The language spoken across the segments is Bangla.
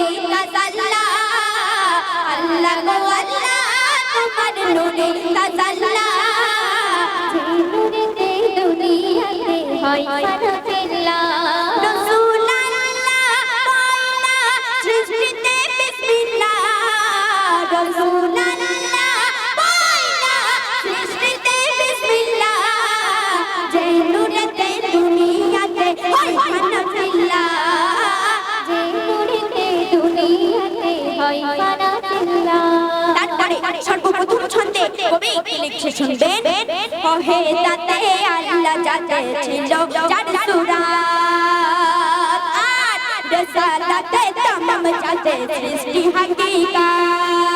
का सल्ला अल्लाह को अल्लाह तुम्हारे नूरे का सल्ला লিখছে শুনবেন কহে তাতে আল্লাহ যাতে ছিল চার সুরাত আর রসালাতে তমাম যাতে সৃষ্টি হাকিকাত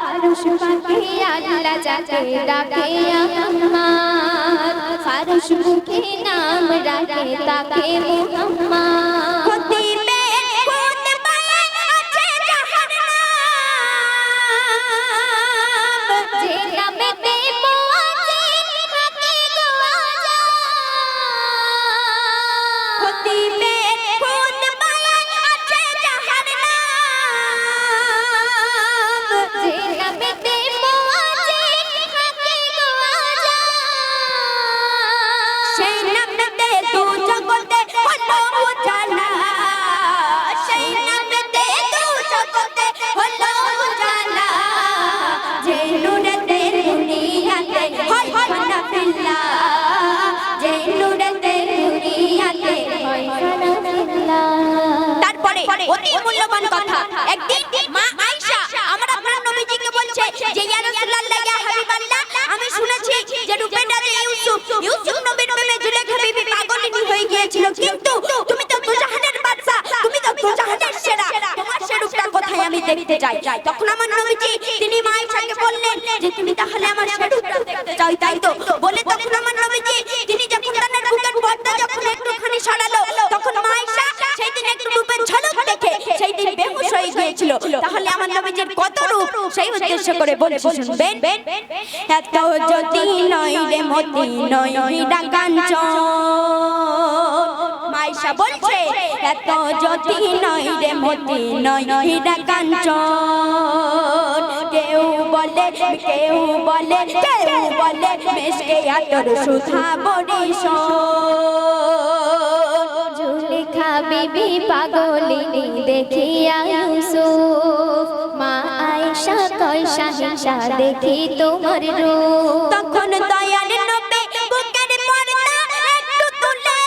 ফারুশ পাখি আল্লাহ যাকে ডাকে আহম্মদ ফারুশ মুখে নাম রাখে তাকে মুহাম্মদ Martín. অতি মূল্যবান কথা। একদিন মা আয়েশা আমার আপনার নবীজিকে বলছে যে, ইয়া রাসূলুল্লাহ, ইয়া হাবিবাল্লাহ, আমি শুনেছি যে রূপের ইউসুফ। ইউসুফ নবীর প্রেমে জুলেখা বিবি পাগলিনী হয়ে গিয়েছিল। কিন্তু তুমি তো দুজাহানের বাদশা, তুমি তো দুজাহানের সেরা। তোমার সে কোথায় আমি দেখতে চাই? তখন আমার নবীজি, তিনি মা আয়েশাকে বললেন যে, তুমি তাহলে আমার সে দেখতে চাই তাই তো? বলে তখন আমার নবীজি তিনি যখন তার বুকের পর্দা যখন একটুখানি সরালো তখন মা আয়েশা সেই দিন একটু রূপের ঝলক দেখে সেই দিন বেহুশ হয়ে গিয়েছিল তাহলে আমার নবীজির কত রূপ সেই উদ্দেশ্য করে বলছি শুনবেন। এত যদি নয় রে মতি নয় হীরা কাঞ্চন মাইশা বলছে, এত যদি নয় রে মতি নয় হীরা কাঞ্চন কেউ বলে কেউ বলে কেউ বলে মেশকে আতর সুধা বরিশন। জুলেখা বিবি পাগলিনী দেখিয়া মা কয় শাহিশা দেখি তোমার রূপ তখন দয়াল নবী বুকের পর্দা একটু তুলে।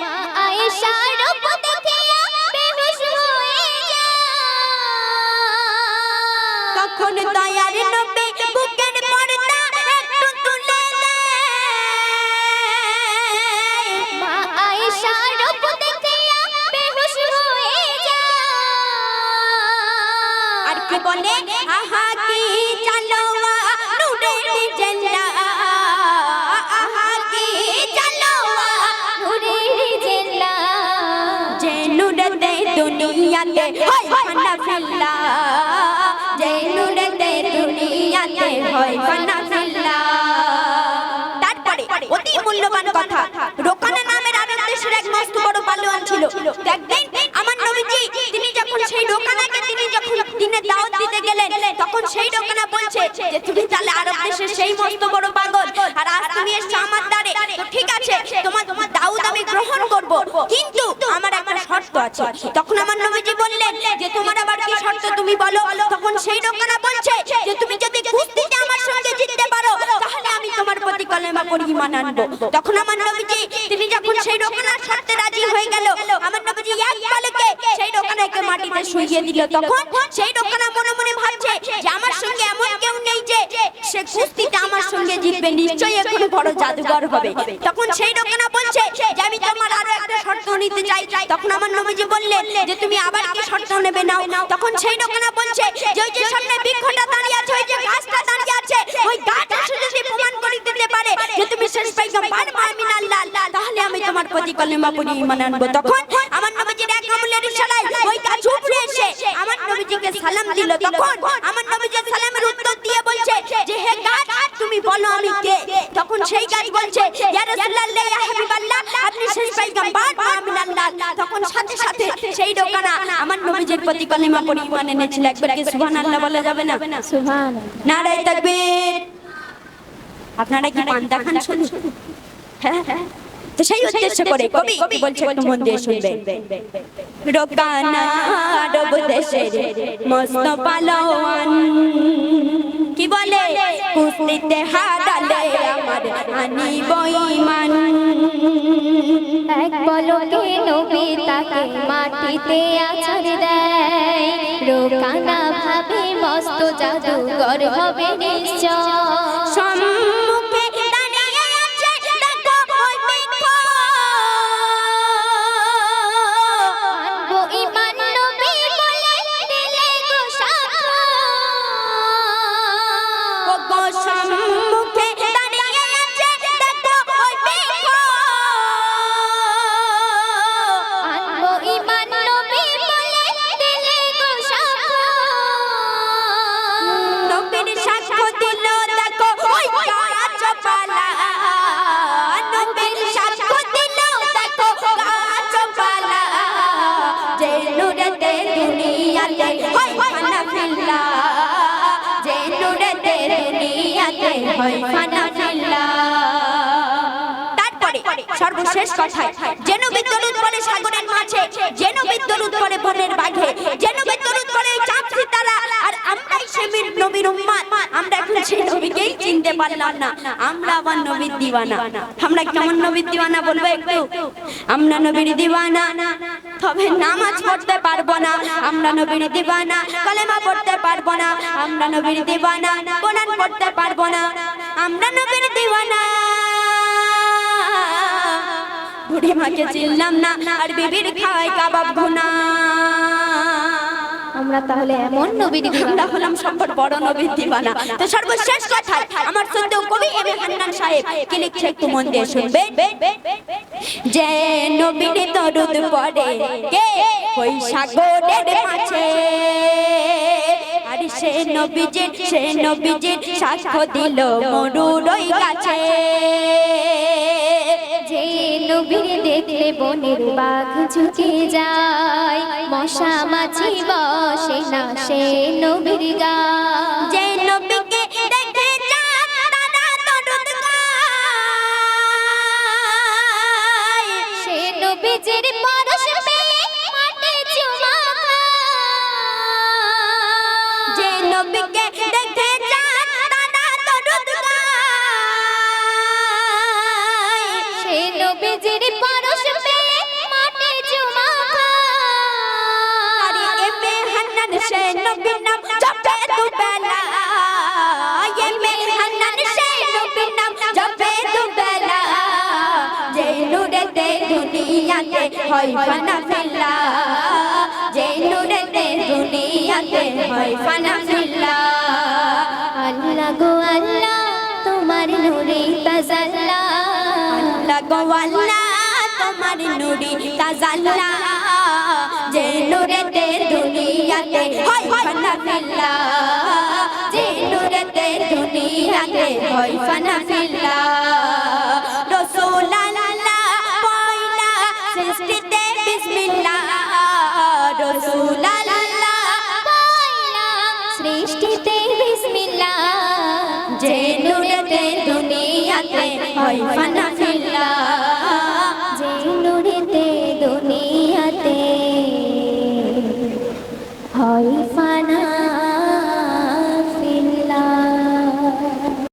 মা আয়েশা রূপ দেখিয়া বেহুশ হয়ে যায় তখন দয়াল নবী বুকের পর্দা একটু তুলে। মা আয়েশা আর আহা কি জানোয়া নূরের জেল্লা আহা কি জানোয়া নূরের জেলা যে নূরেতে দুনিয়াতে হয় ফানাফিল্লাহ যে নূরেতে দুনিয়াতে হয় ফানাফিল্লাহ তারপরে অতি মূল্যবান কথা, রোকানা নামের আরব দেশের এক মস্ত বড় পালোয়ান ছিল। একদিন আমার নবীজি, তিনি যখন সেই রোকানাকে, তিনি যখন গেলেন তখন সেই রোকানা বলছে যে, তুমি তাহলে আরব দেশের সেই মস্ত বড় পাগল। আর আজ তুমি এসছো আমার দ্বারে। তো ঠিক আছে, তোমার তোমার দাউদ আমি গ্রহণ করব। কিন্তু আমার একটা শর্ত আছে। তখন আমার নবীজি বললেন যে, তোমার আবার কি শর্ত তুমি বলো? তখন সেই রোকানা বলছে যে, তুমি যদি কুস্তিতে আমার সঙ্গে জিততে পারো, তাহলে আমি তোমার প্রতি কলেমা পড়ি আনব। তখন আমার নবীজি, তিনি যখন সেই রোকানার শর্তে রাজি হয়ে গেল, আমার নবীজি এক পালকে সেই রোকানাকে মাটিতে শুইয়ে দিল। তখন সেই রোকানা মনে মনে ভাবছে যে আমার সঙ্গে এমন কেউ নেই যে সে কুস্তিতে আমার সঙ্গে জিতবে নিশ্চয়ই এখন বড় জাদুঘর হবে। তখন সেই রোকানা বলছে যে আমি তোমার আরও একটা শর্ত নিতে চাই। তখন আমার নবীজি বললেন যে তুমি আবার কি শর্ত নেবে নাও। তখন সেই রোকানা বলছে যে ওই যে সামনে বৃক্ষটা দাঁড়িয়ে আছে ওই যে গাছটা দাঁড়িয়ে আছে ওই গাছটা যদি প্রমাণ করে দিতে পারে যে তুমি শেষ পাইগাম্বার মামিন আল্লাহ। তাহলে আমি তোমার প্রতি কলেমা পড়ি ঈমান আনব তখন আমার নবীজির এক আমলের ইশারায় ওই গাছ উপরে এসে আমার নবীজিকে সালাম দিল তখন। আমার নবীজি সালামের উত্তর দিয়ে বলছে যে হে গাছ তুমি বলো আমি কে? তখন সেই গাছ বলছে ইয়া রাসূলুল্লাহ ইয়া হাবিবাল্লাহ আপনি মামিন আল্লাহ লাল। তখন সাথে সাথে সেই দোকানা আমার নবীজির প্রতি কলিমা পড়ি ইমান এনেছিল। একবার কি সুবহানাল্লাহ বলা যাবে না? সুবহান নারাই তাকবীর। আপনারা কি পান্তা খান শুনুন? হ্যাঁ হ্যাঁ। তো সেই উদ্দেশ্য করে কবি কি বলছে একটু মন দিয়ে শুনবেন। রোকানা রব দেশের মস্ত পালোয়ান। কি বলে? কুস্তিতে হারালে আমার আনি বইমান এক পলকে নবী তাকে মাটিতে আছাড় দেয়। রোকানা ভাবে মস্ত জাদুকর হবে নিশ্চয়। সর্বশেষ যেন বিদ্যুৎ সাগরের মাঝে, যেন বিদ্যুৎ বনের বাঘে, যেন বিদ্যুৎ সিতারা আর আমরাই সে বীর নবীর উম্মাদ। আমরা এখন সেই নবীকেই চিনতে পারলাম না। আমরা আবার নবীর দিওয়ানা। আমরা কেমন নবীর দিওয়ানা বলব একটু? আমরা নবীর দিওয়ানা। তবে নামাজ পড়তে পারব আমরা নবীর দিবানা, কলেমা পড়তে পারব না, আমরা নবীর দিবানা, কোরআন পড়তে পারব না, আমরা নবীর দিবানা। বুড়ি মাকে চিনলাম না, আর বিবির খাওয়াই কাবাব ভুনা আমরা তাহলে এমন নবীর আমরা হলাম সবার বড় নবীর দিবানা। তো সর্বশেষ কথা আমার সত্য কবি এম হান্নান সাহেব, কি লিখছে একটু মন দিয়ে শুনবে যে নবীর দরুদ পড়ে কে? ওই সাগরের মাঝে সে নবীজির সে নবীজির সাক্ষ্য দিল মরুর ওই গাছে। নবীর দেখলে বনের বাঘ ঝুঁকে যায়। মশা মাছি বসে না সে নবীর গা। যে নবীকে দেখে সে নবীজির পরশ দুনিয়াতে হয় ফানা ফিল্লা। যে নূরেতে দুনিয়াতে হয় ফানা ফিল্লা। আল্লাহ গো আল্লাহ তোমার নূরে তাজাল্লা। আল্লাহ গো আল্লাহ তোমার নুরি তাজাল্লা। যে নুরেতে দুনিয়াতে হয় ফানা ফিল্লা। যে নুরেতে দুনিয়াতে হয় ফানা ফিল্লা। রাসূল রাসূল আল্লাহ পয়লা সৃষ্টিতে বিসমিল্লাহ। যে নুরেতে দুনিয়াতে হয় ফানা।